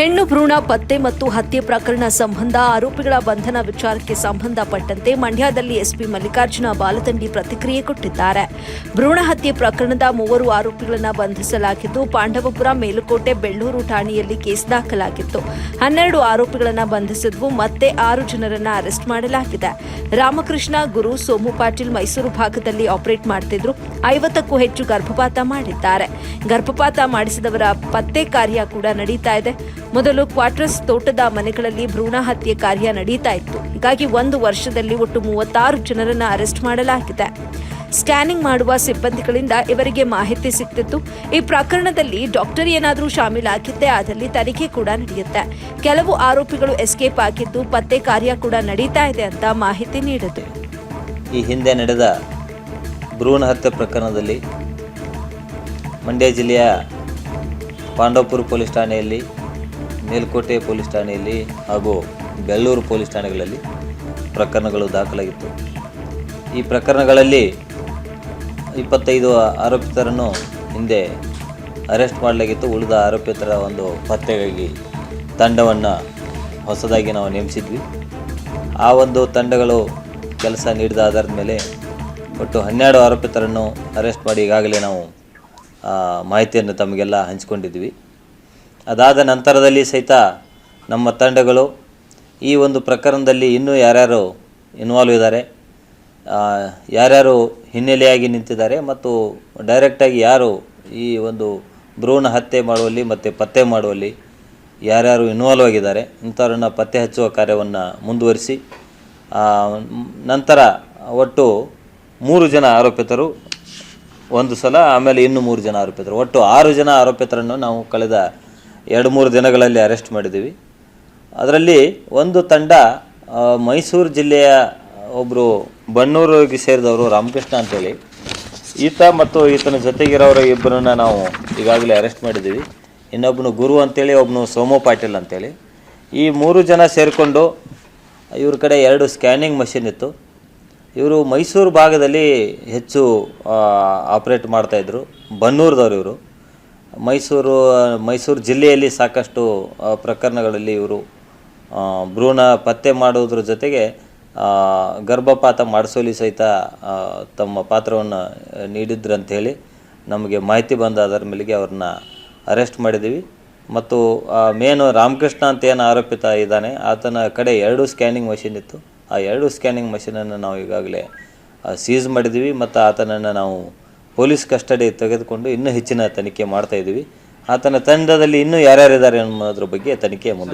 ಹೆಣ್ಣು ಭ್ರೂಣ ಪತ್ತೆ ಮತ್ತು ಹತ್ಯೆ ಪ್ರಕರಣ ಸಂಬಂಧ ಆರೋಪಿಗಳ ಬಂಧನ ವಿಚಾರಕ್ಕೆ ಸಂಬಂಧಪಟ್ಟಂತೆ ಮಂಡ್ಯದಲ್ಲಿ ಎಸ್ಪಿ ಮಲ್ಲಿಕಾರ್ಜುನ ಬಾಲತಂಡಿ ಪ್ರತಿಕ್ರಿಯೆ ಕೊಟ್ಟಿದ್ದಾರೆ. ಭ್ರೂಣ ಹತ್ಯೆ ಪ್ರಕರಣದ ಮೂವರು ಆರೋಪಿಗಳನ್ನು ಬಂಧಿಸಲಾಗಿದ್ದು, ಪಾಂಡವಪುರ, ಮೇಲುಕೋಟೆ, ಬೆಳ್ಳೂರು ಠಾಣೆಯಲ್ಲಿ ಕೇಸ್ ದಾಖಲಾಗಿತ್ತು. ಹನ್ನೆರಡು ಆರೋಪಿಗಳನ್ನು ಬಂಧಿಸಿದ್ವು ಮತ್ತೆ ಆರು ಜನರನ್ನ ಅರೆಸ್ಟ್ ಮಾಡಲಾಗಿದೆ. ರಾಮಕೃಷ್ಣ, ಗುರು ಸೋಮು ಪಾಟೀಲ್ ಮೈಸೂರು ಭಾಗದಲ್ಲಿ ಆಪರೇಟ್ ಮಾಡ್ತಿದ್ರು. ಐವತ್ತಕ್ಕೂ ಹೆಚ್ಚು ಗರ್ಭಪಾತ ಮಾಡಿದ್ದಾರೆ. ಗರ್ಭಪಾತ ಮಾಡಿಸಿದವರ ಪತ್ತೆ ಕಾರ್ಯ ಕೂಡ ನಡೀತಾ ಇದೆ. ಮೊದಲು ಕ್ವಾರ್ಟರ್ಸ್ ತೋಟದ ಮನೆಗಳಲ್ಲಿ ಭ್ರೂಣ ಹತ್ಯೆ ಕಾರ್ಯ ನಡೀತಾ ಇತ್ತು. ಹೀಗಾಗಿ ಒಂದು ವರ್ಷದಲ್ಲಿ ಒಟ್ಟು ಮೂವತ್ತಾರು ಜನರನ್ನು ಅರೆಸ್ಟ್ ಮಾಡಲಾಗಿದೆ. ಸ್ಕ್ಯಾನಿಂಗ್ ಮಾಡುವ ಸಿಬ್ಬಂದಿಗಳಿಂದ ಇವರಿಗೆ ಮಾಹಿತಿ ಸಿಕ್ತಿತ್ತು. ಈ ಪ್ರಕರಣದಲ್ಲಿ ಡಾಕ್ಟರ್ ಏನಾದರೂ ಶಾಮೀಲಾಗಿದ್ದೆ ಆದಲ್ಲಿ ತನಿಖೆ ಕೂಡ ನಡೆಯುತ್ತೆ. ಕೆಲವು ಆರೋಪಿಗಳು ಎಸ್ಕೇಪ್ ಆಗಿದ್ದು ಪತ್ತೆ ಕಾರ್ಯ ಕೂಡ ನಡೀತಾ ಇದೆ ಅಂತ ಮಾಹಿತಿ ನೀಡಿತು ಈ ಹಿಂದೆ ನಡೆದ ಭ್ರೂಣ ಹತ್ಯೆ ಪ್ರಕರಣದಲ್ಲಿ ಮಂಡ್ಯ ಜಿಲ್ಲೆಯ ಪಾಂಡವಪುರ ಪೊಲೀಸ್ ಠಾಣೆಯಲ್ಲಿ ಮೇಲ್ಕೋಟೆ ಪೊಲೀಸ್ ಠಾಣೆಯಲ್ಲಿ ಹಾಗೂ ಬೆಳ್ಳೂರು ಪೊಲೀಸ್ ಠಾಣೆಗಳಲ್ಲಿ ಪ್ರಕರಣಗಳು ದಾಖಲಾಗಿತ್ತು. ಈ ಪ್ರಕರಣಗಳಲ್ಲಿ ಇಪ್ಪತ್ತೈದು ಆರೋಪಿತರನ್ನು ಹಿಂದೆ ಅರೆಸ್ಟ್ ಮಾಡಲಾಗಿತ್ತು. ಉಳಿದ ಆರೋಪಿತರ ಒಂದು ಪತ್ತೆಗಾಗಿ ತಂಡವನ್ನು ಹೊಸದಾಗಿ ನಾವು ನೇಮಿಸಿದ್ವಿ. ಆ ಒಂದು ತಂಡಗಳು ಕೆಲಸ ನೀಡಿದ ಆಧಾರದ ಮೇಲೆ ಒಟ್ಟು ಹನ್ನೆರಡು ಆರೋಪಿತರನ್ನು ಅರೆಸ್ಟ್ ಮಾಡಿ ಈಗಾಗಲೇ ನಾವು ಮಾಹಿತಿಯನ್ನು ತಮಗೆಲ್ಲ ಹಂಚಿಕೊಂಡಿದ್ವಿ ಅದಾದ ನಂತರದಲ್ಲಿ ಸಹಿತ ನಮ್ಮ ತಂಡಗಳು ಈ ಒಂದು ಪ್ರಕರಣದಲ್ಲಿ ಇನ್ನೂ ಯಾರ್ಯಾರು ಇನ್ವಾಲ್ವ್ ಇದ್ದಾರೆ ಯಾರ್ಯಾರು ಹಿನ್ನೆಲೆಯಾಗಿ ನಿಂತಿದ್ದಾರೆ ಮತ್ತು ಡೈರೆಕ್ಟಾಗಿ ಯಾರು ಈ ಒಂದು ಭ್ರೂಣ ಹತ್ಯೆ ಮಾಡುವಲ್ಲಿ ಮತ್ತು ಪತ್ತೆ ಮಾಡುವಲ್ಲಿ ಯಾರ್ಯಾರು ಇನ್ವಾಲ್ವ್ ಆಗಿದ್ದಾರೆ, ಇಂಥವ್ರನ್ನ ಪತ್ತೆ ಹಚ್ಚುವ ಕಾರ್ಯವನ್ನು ಮುಂದುವರಿಸಿ ನಂತರ ಒಟ್ಟು ಮೂರು ಜನ ಆರೋಪಿತರು, ಒಂದು ಸಲ ಆಮೇಲೆ ಇನ್ನೂ ಮೂರು ಜನ ಆರೋಪಿತರು, ಒಟ್ಟು ಆರು ಜನ ಆರೋಪಿತರನ್ನು ನಾವು ಕಳೆದ ಎರಡು, ಮೂರು ದಿನಗಳಲ್ಲಿ ಅರೆಸ್ಟ್ ಮಾಡಿದ್ದೀವಿ. ಅದರಲ್ಲಿ ಒಂದು ತಂಡ ಮೈಸೂರು ಜಿಲ್ಲೆಯ ಒಬ್ಬರು ಬಣ್ಣೂರಿಗೆ ಸೇರಿದವರು ರಾಮಕೃಷ್ಣ ಅಂತೇಳಿ. ಈತ ಮತ್ತು ಈತನ ಜೊತೆಗಿರೋರ ಇಬ್ಬರನ್ನ ನಾವು ಈಗಾಗಲೇ ಅರೆಸ್ಟ್ ಮಾಡಿದ್ದೀವಿ. ಇನ್ನೊಬ್ಬನು ಗುರು ಅಂತೇಳಿ ಒಬ್ಬನು ಸೋಮು ಪಾಟೀಲ್ ಅಂತೇಳಿ. ಈ ಮೂರು ಜನ ಸೇರಿಕೊಂಡು ಇವ್ರ ಕಡೆ ಎರಡು ಸ್ಕ್ಯಾನಿಂಗ್ ಮಷಿನ್ ಇತ್ತು. ಇವರು ಮೈಸೂರು ಭಾಗದಲ್ಲಿ ಹೆಚ್ಚು ಆಪ್ರೇಟ್ ಮಾಡ್ತಾಯಿದ್ರು ಬನ್ನೂರದವ್ರು ಇವರು. ಮೈಸೂರು ಮೈಸೂರು ಜಿಲ್ಲೆಯಲ್ಲಿ ಸಾಕಷ್ಟು ಪ್ರಕರಣಗಳಲ್ಲಿ ಇವರು ಭ್ರೂಣ ಪತ್ತೆ ಮಾಡೋದ್ರ ಜೊತೆಗೆ ಗರ್ಭಪಾತ ಮಾಡಿಸೋಲಿ ಸಹಿತ ತಮ್ಮ ಪಾತ್ರವನ್ನು ನೀಡಿದ್ರಂಥೇಳಿ ನಮಗೆ ಮಾಹಿತಿ ಬಂದ ಅದರ ಮೇಲೆಗೆ ಅವ್ರನ್ನ ಅರೆಸ್ಟ್ ಮಾಡಿದ್ದೀವಿ. ಮತ್ತು ಮೇನು ರಾಮಕೃಷ್ಣ ಅಂತ ಏನು ಆರೋಪಿತ ಇದ್ದಾನೆ, ಆತನ ಕಡೆ ಎರಡು ಸ್ಕ್ಯಾನಿಂಗ್ ಮಷಿನ್ ಇತ್ತು. ಆ ಎರಡು ಸ್ಕ್ಯಾನಿಂಗ್ ಮಷಿನನ್ನು ನಾವು ಈಗಾಗಲೇ ಸೀಸ್ ಮಾಡಿದ್ದೀವಿ. ಮತ್ತು ಆತನನ್ನು ನಾವು ಪೊಲೀಸ್ ಕಸ್ಟಡಿ ತೆಗೆದುಕೊಂಡು ಇನ್ನೂ ಹೆಚ್ಚಿನ ತನಿಖೆ ಮಾಡ್ತಾ ಇದ್ದೀವಿ. ಆತನ ತಂಡದಲ್ಲಿ ಇನ್ನೂ ಯಾರ್ಯಾರಿದ್ದಾರೆ ಅನ್ನೋದ್ರ ಬಗ್ಗೆ ತನಿಖೆ ಮುಂದುವರಿದೆ